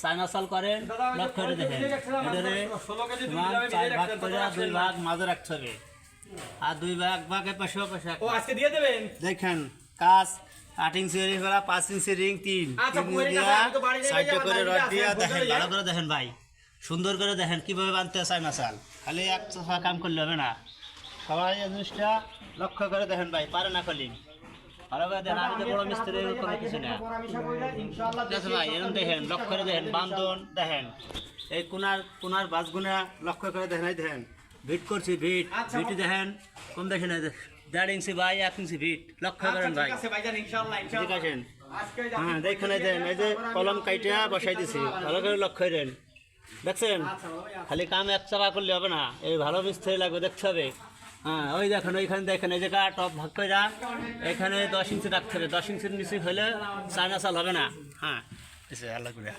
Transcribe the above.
China চাল করেন করে দেখেন। এটারে সমান চার ভাগ করে দুই ভাগ মাঝে রাখতে হবে। আর দুই ভাগ ভাগে পাশে পাশে ও আজকে দিয়ে দেবেন? দেখেন কাজ আট ইঞ্চি রিং করা পাঁচ ইঞ্চি রিং তিন। আচ্ছা, দিয়া এটা আমি তো বাড়ি যাই, সাইডে করে রড দিয়া দেখেন ভালো করে দেখেন ভাই। সুন্দর করে দেখেন কীভাবে বানতে চায় না চাল খালি এক কাম করলে হবে না। সবাই জিনিসটা লক্ষ্য করে দেখেন ভাই পারে না করলি ভালো করে দেখেন আমি তো বড় মিস্ত্রি কোনো কিছু না। ঠিক আছে ভাই এরকম দেখেন লক্ষ্য করে দেখেন বান্ধন দেখেন। এই কোনার কোনার বাসগুনা লক্ষ্য করে দেখেন এই দেখেন ভিট করছি ভিট আচ্ছা, ভিট দেখেন কম দেখেন এই দেড় ইঞ্চি ভাই এক ইঞ্চি ভিট লক্ষ্য করেন ভাই। ঠিক আছেন হ্যাঁ দেখেন এই দেন এই যে কলম কাইটা বসাই দিছি ভালো করে লক্ষ্য করেন দেখছেন? খালি কাম এক চাকা করলে হবে না এই ভালো মিস্ত্রি লাগবে দেখতে হবে। হ্যাঁ ওই দেখেন, ওইখানে দেখেন, এই জায়গা টপ ভাগ করে এখানে দশ ইঞ্চি রাখতে হবে দশ ইঞ্চির নিচে হলে চায়না চাল হবে না। হ্যাঁ আল্লাহ করে